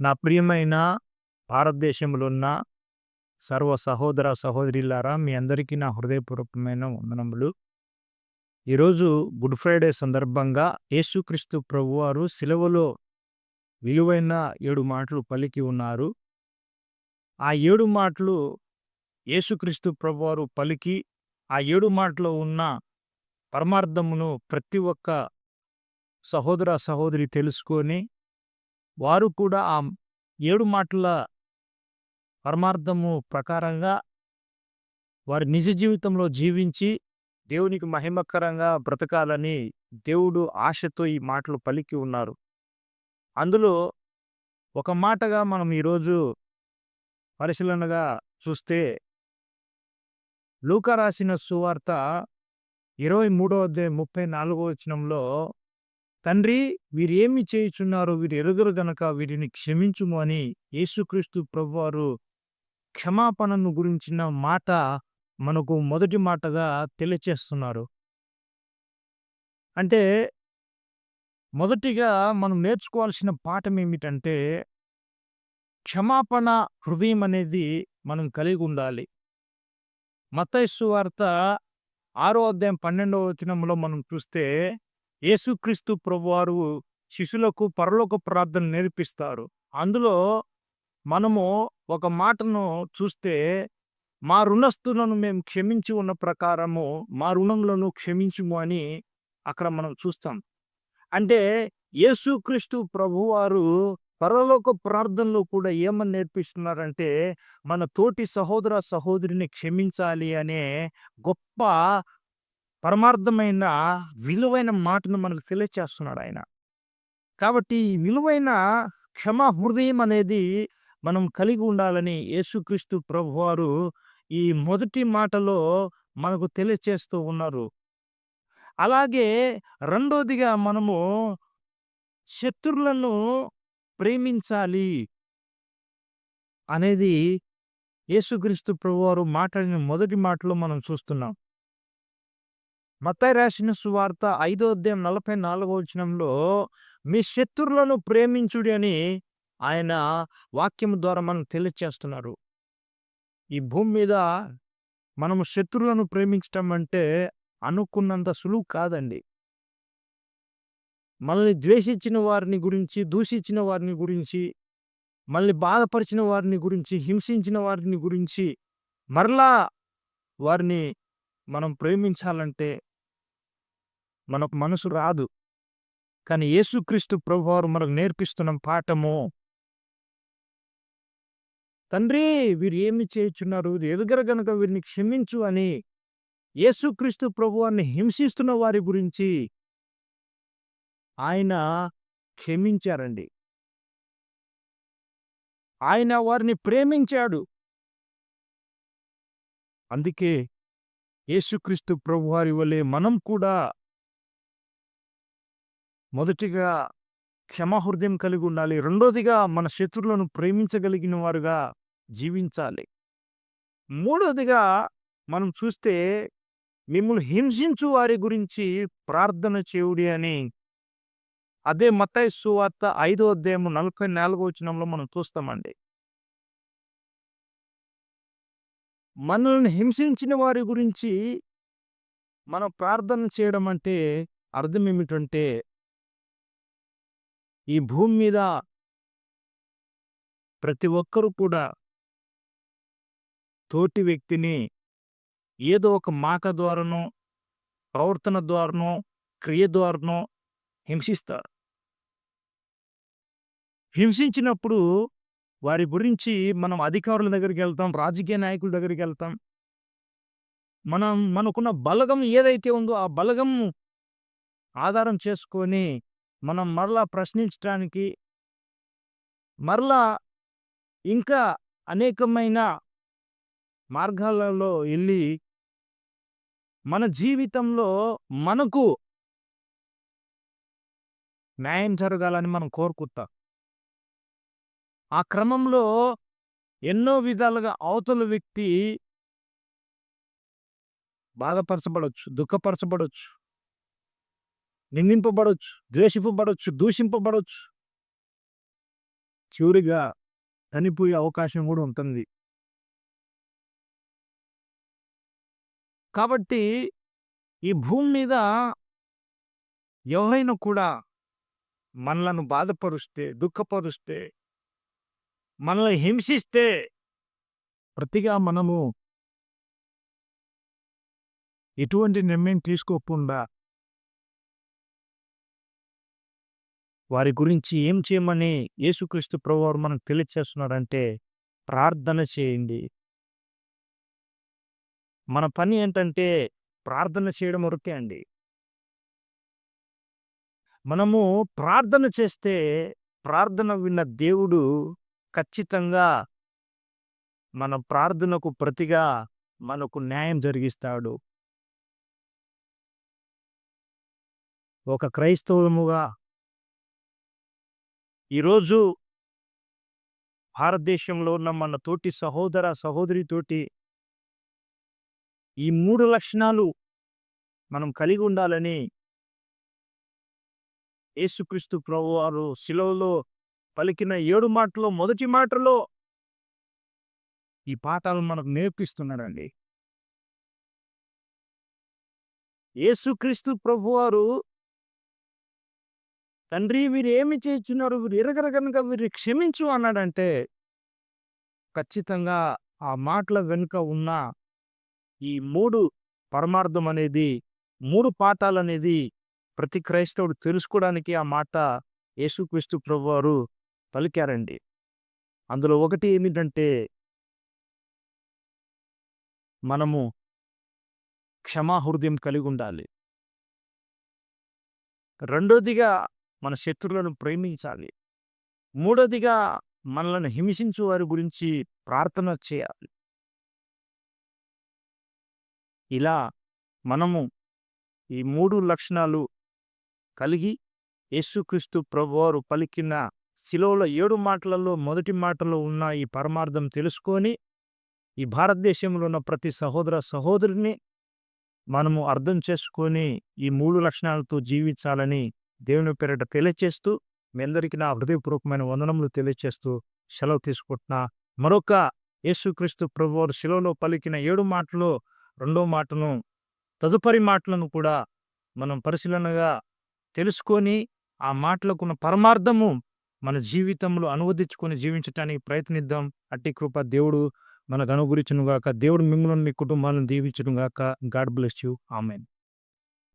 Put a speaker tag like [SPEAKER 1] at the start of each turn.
[SPEAKER 1] నా ప్రియమైన భారతదేశంలో ఉన్న సర్వ సహోదర సహోదరిలారా మీ అందరికీ నా హృదయపూర్వకమైన వందనములు. ఈరోజు గుడ్ ఫ్రైడే సందర్భంగా యేసుక్రీస్తు ప్రభువారు సిలవలో విలువైన ఏడు మాటలు పలికి ఉన్నారు. ఆ ఏడు మాటలు యేసుక్రీస్తు ప్రభువారు పలికి ఆ ఏడు మాటలో ఉన్న పరమార్థమును ప్రతి ఒక్క సహోదర సహోదరి తెలుసుకొని వారు కూడా ఆ ఏడు మాటల పరమార్థము ప్రకారంగా వారి నిజ జీవితంలో జీవించి దేవునికి మహిమకరంగా బ్రతకాలని దేవుడు ఆశతో ఈ మాటలు పలికి ఉన్నారు. అందులో ఒక మాటగా మనం ఈరోజు పరిశీలనగా చూస్తే లూక రాసిన సువార్త ఇరవై మూడో అధ్యాయం ముప్పై నాలుగో వచనంలో తండ్రి వీరేమి చేయుచున్నారో చేయుచున్నారు వీరు ఎరుగరు గనక వీరిని క్షమించుము అని యేసుక్రీస్తు ప్రభువారు క్షమాపణను గురించిన మాట మనకు మొదటి మాటగా తెలియచేస్తున్నారు. అంటే మొదటిగా మనం నేర్చుకోవాల్సిన పాఠం ఏమిటంటే క్షమాపణ హృదయం అనేది మనం కలిగి ఉండాలి. మతైసు వార్త ఆరో అధ్యాయం పన్నెండవ వచనంలో మనం చూస్తే యేసుక్రీస్తు ప్రభువారు శిష్యులకు పరలోక ప్రార్థన నేర్పిస్తారు. అందులో మనము ఒక మాటను చూస్తే మా రుణస్థులను మేము క్షమించి ఉన్న ప్రకారము మా రుణములను క్షమించుము అని అక్కడ మనం చూస్తాం. అంటే యేసుక్రీస్తు ప్రభువారు పరలోక ప్రార్థనలో కూడా ఏమని నేర్పిస్తున్నారంటే మన తోటి సహోదర సహోదరిని క్షమించాలి అనే గొప్ప పరమార్థమైన విలువైన మాటను మనకు తెలియచేస్తున్నాడు ఆయన. కాబట్టి ఈ విలువైన క్షమా హృదయం అనేది మనం కలిగి ఉండాలని యేసుక్రీస్తు ప్రభువారు ఈ మొదటి మాటలో మనకు తెలియచేస్తూ ఉన్నారు. అలాగే రెండోదిగా మనము శత్రులను ప్రేమించాలి అనేది యేసుక్రీస్తు ప్రభువారు మాట్లాడిన మొదటి మాటలో మనం చూస్తున్నాం. మత్తాయి రాసిన సువార్త ఐదో అధ్యాయం నలభై నాలుగో వచనంలో మీ శత్రులను ప్రేమించుడి అని ఆయన వాక్యం ద్వారా మనం తెలియచేస్తున్నారు. ఈ భూమి మీద మనము శత్రులను ప్రేమించటం అంటే అనుకున్నంత సులువు కాదండి. మనల్ని ద్వేషించిన వారిని గురించి దూషించిన వారిని గురించి మళ్ళీ బాధపరిచిన వారిని గురించి హింసించిన వారిని గురించి మరలా వారిని మనం ప్రేమించాలంటే మనకు మనసు రాదు. కానీ యేసుక్రీస్తు ప్రభువారు మనకు నేర్పిస్తున్న పాఠము. తండ్రి వీరు ఏమి చేయుచున్నారు? ఎదుగర గనక వీరిని క్షమించు అని యేసుక్రీస్తు ప్రభువారిని హింసిస్తున్న వారి గురించి ఆయన క్షమించారండి. ఆయన వారిని ప్రేమించాడు. అందుకే యేసుక్రీస్తు ప్రభువారి వలె మనం కూడా మొదటిగా క్షమాహృదయం కలిగి ఉండాలి. రెండోదిగా మన శత్రువులను ప్రేమించగలిగిన వారుగా జీవించాలి. మూడోదిగా మనం చూస్తే మిమ్మల్ని హింసించు వారి గురించి ప్రార్థన చేయుడి అని అదే మత్తయి సువార్త ఐదో అధ్యాయం నలభై నాలుగో వచనంలో మనం చూస్తామండి. మనల్ని హింసించిన వారి గురించి మనం ప్రార్థన చేయడం అంటే అర్థం ఏమిటంటే ఈ భూమి మీద ప్రతి ఒక్కరూ కూడా తోటి వ్యక్తిని ఏదో ఒక మాక ద్వారానో ప్రవర్తన ద్వారానో క్రియ ద్వారానో హింసిస్తారు. హింసించినప్పుడు వారి గురించి మనం అధికారుల దగ్గరికి వెళ్తాం రాజకీయ నాయకుల దగ్గరికి వెళ్తాం. మనం మనకున్న బలగం ఏదైతే ఉందో ఆ బలగం ఆధారం చేసుకొని మనం మరలా ప్రశ్నించడానికి మరలా ఇంకా అనేకమైన మార్గాలలో వెళ్ళి మన జీవితంలో మనకు న్యాయం జరగాలని మనం కోరుకుంటాం. ఆ క్రమంలో ఎన్నో విధాలుగా అవతల వ్యక్తి బాధపరచబడవచ్చు దుఃఖపరచబడవచ్చు నిందింపబడవచ్చు ద్వేషింపబడవచ్చు దూషింపబడవచ్చు చివరిగా చనిపోయే అవకాశం కూడా ఉంటుంది. కాబట్టి ఈ భూమి మీద ఎవరైనా కూడా మనలను బాధపరుస్తే దుఃఖపరుస్తే మనల్ని హింసిస్తే ప్రతిగా మనము ఎటువంటి నిర్ణయం తీసుకోకుండా వారి గురించి ఏం చేయమని యేసుక్రీస్తు ప్రభువారు మనకు తెలియచేస్తున్నారంటే ప్రార్థన చేయండి. మన పని ఏంటంటే ప్రార్థన చేయడం వరకే అండి. మనము ప్రార్థన చేస్తే ప్రార్థన విన్న దేవుడు ఖచ్చితంగా మన ప్రార్థనకు ప్రతిగా మనకు న్యాయం జరిగిస్తాడు. ఒక క్రైస్తవులముగా ఈరోజు భారతదేశంలో ఉన్న మన తోటి సహోదర సహోదరితోటి ఈ మూడు లక్షణాలు మనం కలిగి ఉండాలని యేసుక్రీస్తు ప్రభు వారు శిలవలో పలికిన ఏడు మాటలో మొదటి మాటలో ఈ పాఠాలు మనకు నేర్పిస్తున్నాడండి యేసుక్రీస్తు ప్రభువారు తండ్రి వీరు ఏమి చేస్తున్నారు? వీరు ఎరగర కనుక వీరు క్షమించు అన్నాడంటే ఖచ్చితంగా ఆ మాటల వెనుక ఉన్న ఈ మూడు పరమార్థం అనేది మూడు పాఠాలు అనేది ప్రతి క్రైస్తవుడు తెలుసుకోవడానికి ఆ మాట యేసుక్రీస్తు ప్రభువారు పలికారండి. అందులో ఒకటి ఏమిటంటే మనము క్షమాహృదయం కలిగి ఉండాలి. రెండోదిగా మన శత్రువులను ప్రేమించాలి. మూడోదిగా మనల్ని హింసించు వారి గురించి ప్రార్థన చేయాలి. ఇలా మనము ఈ మూడు లక్షణాలు కలిగి యేసుక్రీస్తు ప్రభువారు పలికిన శిలోల ఏడు మాటలలో మొదటి మాటలో ఉన్న ఈ పరమార్థం తెలుసుకొని ఈ భారతదేశంలో ఉన్న ప్రతి సహోదర సహోదరిని మనము అర్థం చేసుకొని ఈ మూడు లక్షణాలతో జీవించాలని దేవుని పేరిట తెలియచేస్తూ మీ అందరికీ నా హృదయపూర్వకమైన వందనములు తెలియచేస్తూ సెలవు తీసుకుంటున్నా. మరొక యేసుక్రీస్తు ప్రభువారు శిలోలో పలికిన ఏడు మాటలు రెండో మాటను తదుపరి మాటలను కూడా మనం పరిశీలనగా తెలుసుకొని ఆ మాటలకున్న పరమార్థము మన జీవితంలో అనువదించుకొని జీవించటానికి ప్రయత్నిద్దాం. అట్టి కృప దేవుడు మనకు అనుగురించును గాక దేవుడు మిమ్మల్ని మీ కుటుంబాలను దీవించును గాక గాడ్ బ్లెస్ యూ. ఆమెన్.